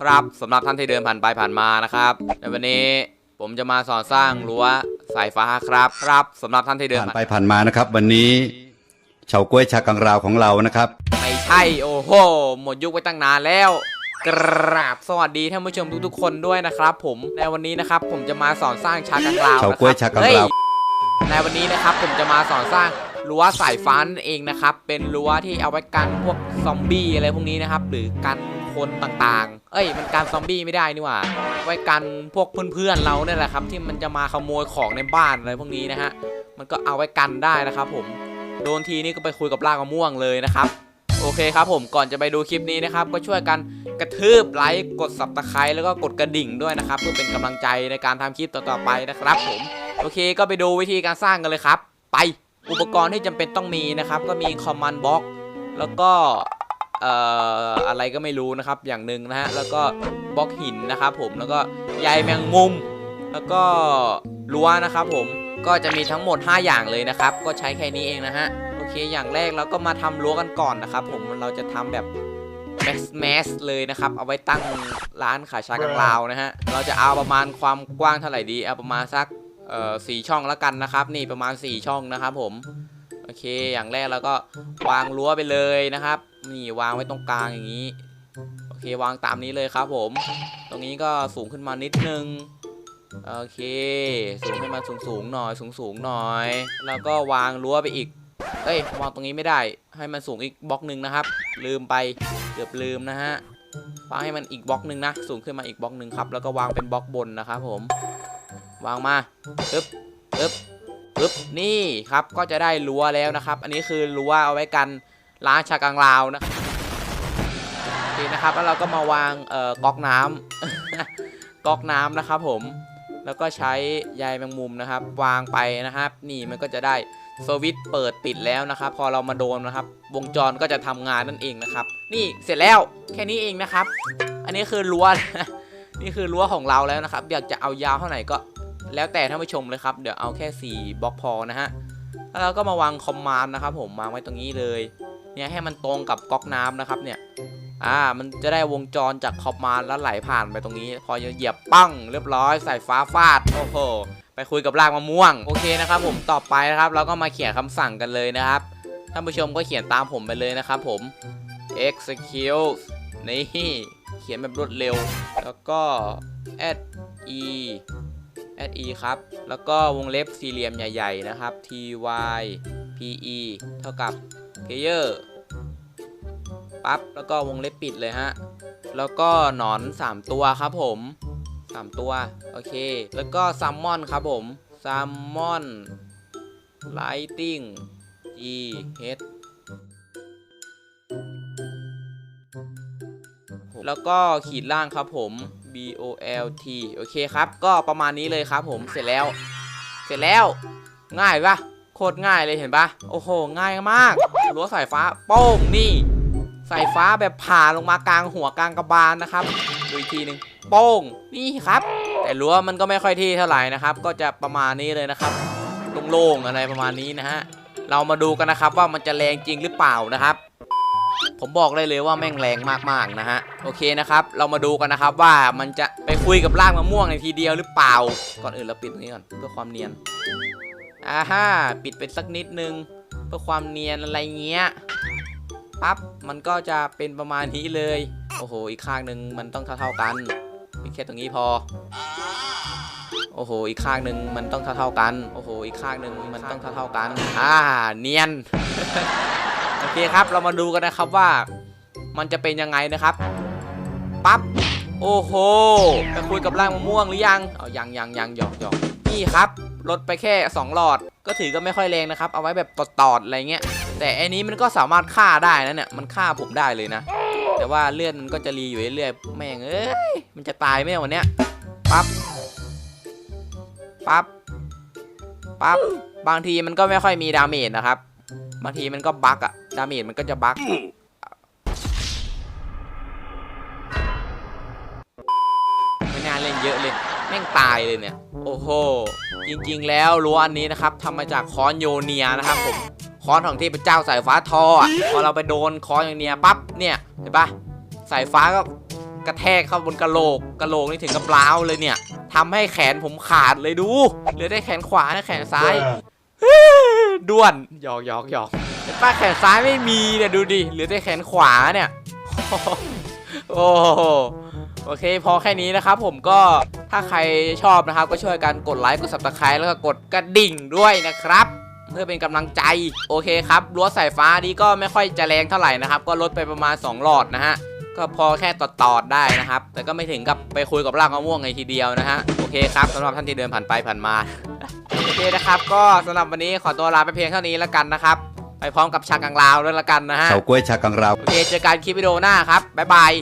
ครับสำหรับท่านที่เดินผ่านไปผ่านมานะครับ ในวันนี้ผมจะมาสอนสร้างรั้วสายฟ้าครับครับสำหรับท่านที่เดินผ่านผ่านไปผ่านมานะครับ วันนี้เฉาก้วยชากังราวของเรานะครับ ไม่ใช่โอ้โหหมดยุคไปตั้งนานแล้ว กราบสวัสดีท่านผู้ชมทุกๆคนด้วยนะครับ ผมในวันนี้นะครับ ผมจะมาสอนสร้างชากังราวเฉาก๊วยชากังราวเฮ้ยในวันนี้นะครับ ผมจะมาสอนสร้างรั้วสายฟ้านั่นเองนะครับ เป็นรั้วที่เอาไว้กันพวกซอมบี้อะไรพวกนี้นะครับ หรือกันคนต่างๆ เอ้ยมันกันซอมบี้ไม่ได้นี่หว่าไว้กันพวกเพื่อนๆเราเนี่ยแหละครับ ที่มันจะมาขโมยของในบ้านอะไรพวกนี้นะฮะมันก็เอาไว้กันได้นะครับ ผมโดนทีนี่ก็ไปคุยกับลากมะม่วงเลยนะครับโอเคครับผมก่อนจะไปดูคลิปนี้นะครับ ก็ช่วยกันกระทืบไลค์กด subscribe แล้วก็กดกระดิ่งด้วยนะครับ เพื่อเป็นกำลังใจในการทำคลิปต่อๆไปนะครับ ผมโอเคก็ไปดูวิธีการสร้างกันเลยครับ ไปอุปกรณ์ที่จำเป็นต้องมีนะครับ ก็มีคอมมานด์บ็อกแล้วก็ เอ่ออะไรก็ไม่รู้นะครับอย่างหนึ่งนะฮะแล้วก็บล็อกหินนะครับผมแล้วก็ใยแมงมุม แล้วก็รั้วนะครับผมก็จะมีทั้งหมด 5 อย่างเลยนะครับ ก็ใช้แค่นี้เองนะฮะโอเคอย่างแรกเราก็มาทำรั้วกันก่อนนะครับ ผมเราจะทำแบบแมสแมสเลยนะครับ เอาไว้ตั้งร้านขายชากังลาวนะฮะเราจะเอาประมาณความกว้างเท่าไหร่ดีเอาประมาณสักเอ่อสี่ช่องแล้วกันนะครับ นี่ประมาณ 4 ช่องนะครับผมโอเค อย่างแรกเราก็วางรั้วไปเลยนะครับ นี่วางไว้ตรงกลางอย่างนี้ โอเควางตามนี้เลยครับผม ตรงนี้ก็สูงขึ้นมานิดนึง โอเค สูงให้มันสูงสูงๆหน่อย สูงสูงๆหน่อย แล้วก็วางรั้วไปอีก เอ้ย วางตรงนี้ไม่ได้ ให้มันสูงอีกบล็อกหนึ่งนะครับ ลืมไป เกือบลืมนะฮะ วางให้มันอีกบล็อกหนึ่งนะ สูงขึ้นมาอีกบล็อกหนึ่งครับ แล้วก็วางเป็นบล็อกบนนะครับผม วางมาปึ๊บปึ๊บปึ๊บนี่ครับ ก็จะได้รั้วแล้วนะครับ อันนี้คือรั้วเอาไว้กัน ล้างชากังลาวนะโอเคนะครับ แล้วเราก็มาวางเอ่อก๊อกน้ำก๊อกน้ำนะครับผมแล้วก็ใช้ใยแมงมุมนะครับ วางไปนะครับ นี่มันก็จะได้สวิตเปิดปิดแล้วนะครับ พอเรามาโดนนะครับ วงจรก็จะทำงานนั่นเองนะครับ นี่เสร็จแล้วแค่นี้เองนะครับ อันนี้คือรั้วนี่คือรั้วของเราแล้วนะครับ อยากจะเอายาวเท่าไหร่ก็ แล้วแต่ท่านผู้ชมเลยครับ เดี๋ยวเอาแค่ 4บล็อกพอนะฮะแล้วเราก็มาวางคอมมานด์นะครับ ผมวางไว้ตรงนี้เลย เนี่ยให้มันตรงกับก๊อกน้ำนะครับเนี่ยอ่ามันจะได้วงจรจากคอมมาแล้วไหลผ่านไปตรงนี้ พอเหยียบปั้งเรียบร้อยใส่ฟ้าฟาดโอ้โหไปคุยกับรากมะม่วงโอเคนะครับผมต่อไปนะครับ เราก็มาเขียนคำสั่งกันเลยนะครับท่านผู้ชมก็เขียนตามผมไปเลยนะครับผม execute นี่เขียนแบบรวดเร็ว แล้วก็ add e add e ครับ แล้วก็วงเล็บสี่เหลี่ยมใหญ่ ๆ นะครับ ty pe เท่ากับ layer ปั๊บแล้วก็วงเล็บปิดเลยฮะ แล้วก็หนอน 3 ตัวครับผม 3 ตัว โอเค แล้วก็ซัมมอนครับผมซัมมอนไลติง g h แล้วก็ขีดล่างครับผม b o l t โอเคครับ ก็ประมาณนี้เลยครับผม เสร็จแล้ว เสร็จแล้ว ง่ายปะ โคตรง่ายเลยเห็นปะโอ้โห ง่ายมากรั้วสายฟ้าโป้งนี่สายฟ้าแบบผ่าลงมากลางหัวกลางกระบาลนะครับดูอีกทีหนึ่งโป้งนี่ครับ แต่รั้วมันก็ไม่ค่อยที่เท่าไหร่นะครับ ก็จะประมาณนี้เลยนะครับโล่งๆอะไรประมาณนี้นะฮะเรามาดูกันนะครับว่ามันจะแรงจริงหรือเปล่านะครับ ผมบอกได้เลยว่าแม่งแรงมากๆนะฮะโอเคนะครับ เรามาดูกันนะครับว่ามันจะไปคุยกับรากมะม่วงในทีเดียวหรือเปล่า ก่อนอื่นเราปิดตรงนี้ก่อนเพื่อความเนียน อ่าฮ่าปิดไปสักนิดนึง เพื่อความเนียนอะไรเงี้ยปั๊บมันก็จะเป็นประมาณนี้เลย โอ้โห อีกข้างหนึ่งมันต้องเท่าๆกันปิดแค่ตรงนี้พอ โอ้โห อีกข้างหนึ่งมันต้องเท่าๆกัน โอ้โห อีกข้างหนึ่งมันต้องเท่าๆกัน อ่า เนียน โอเคครับ เรามาดูกันนะครับว่า มันจะเป็นยังไงนะครับ ปั๊บ โอ้โหไปคุยกับร่างมะม่วงหรือยัง เอายังยังยังหยอกหยอกนี่ครับ ลดไปแค่ 2 หลอด ก็ถือก็ไม่ค่อยแรงนะครับ เอาไว้แบบตอดๆอะไรเงี้ย แต่อันนี้มันก็สามารถฆ่าได้นะเนี่ย มันฆ่าผมได้เลยนะ แต่ว่าเลือดมันก็จะรีอยู่เรื่อยๆ แม่งเอ้ย มันจะตายไหมวันเนี้ย ปั๊บ ปั๊บ ปั๊บ บางทีมันก็ไม่ค่อยมีดาเมจนะครับ บางทีมันก็บั๊กอะดาเมจมันก็จะบั๊กไม่น่าเล่นเยอะเลย แม่งตายเลยเนี่ย โอ้โห จริงๆ แล้วรั้วอันนี้นะครับทำมาจากค้อนโยเนียนะครับผม ค้อนของเทพเจ้าสายฟ้าทออะ พอเราไปโดนค้อนโยเนียปั๊บ เนี่ย เห็นปะสายฟ้าก็กระแทกเข้าบนกะโหลกกะโหลกนี่ถึงกับร้าวเลยเนี่ยทำให้แขนผมขาดเลยดู เหลือได้แขนขวาและแขนซ้าย ด้วน หยอกหยอกหยอกแต่ป้าแขนซ้ายไม่มีเนี่ยดูดิ เหลือแต่แขนขวาเนี่ย โอ้โหโอเค พอแค่นี้นะครับผมก็ ถ้าใครชอบนะครับก็ช่วยกันกดไลค์กด subscribe แล้วก็กดกระดิ่งด้วยนะครับ เพื่อเป็นกำลังใจโอเคครับรั้วสายฟ้านี้ก็ไม่ค่อยจะแรงเท่าไหร่นะครับ ก็ลดไปประมาณ 2 หลอดนะฮะก็พอแค่ตอดตอดๆได้นะครับ แต่ก็ไม่ถึงกับไปคุยกับรากมะม่วงในทีเดียวนะฮะโอเคครับสำหรับท่านที่เดินผ่านไปผ่านมาโอเคนะครับก็สำหรับวันนี้ขอตัวลาไปเพียงเท่านี้แล้วกันนะครับ ไปพร้อมกับชากังลาวด้วยละกันนะฮะเฉาก้วยชากังราวโอเคเจอกันคลิปวิดีโอหน้าครับบ๊ายบาย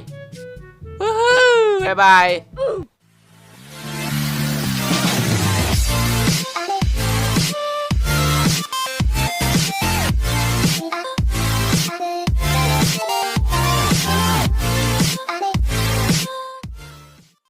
บ๊ายบาย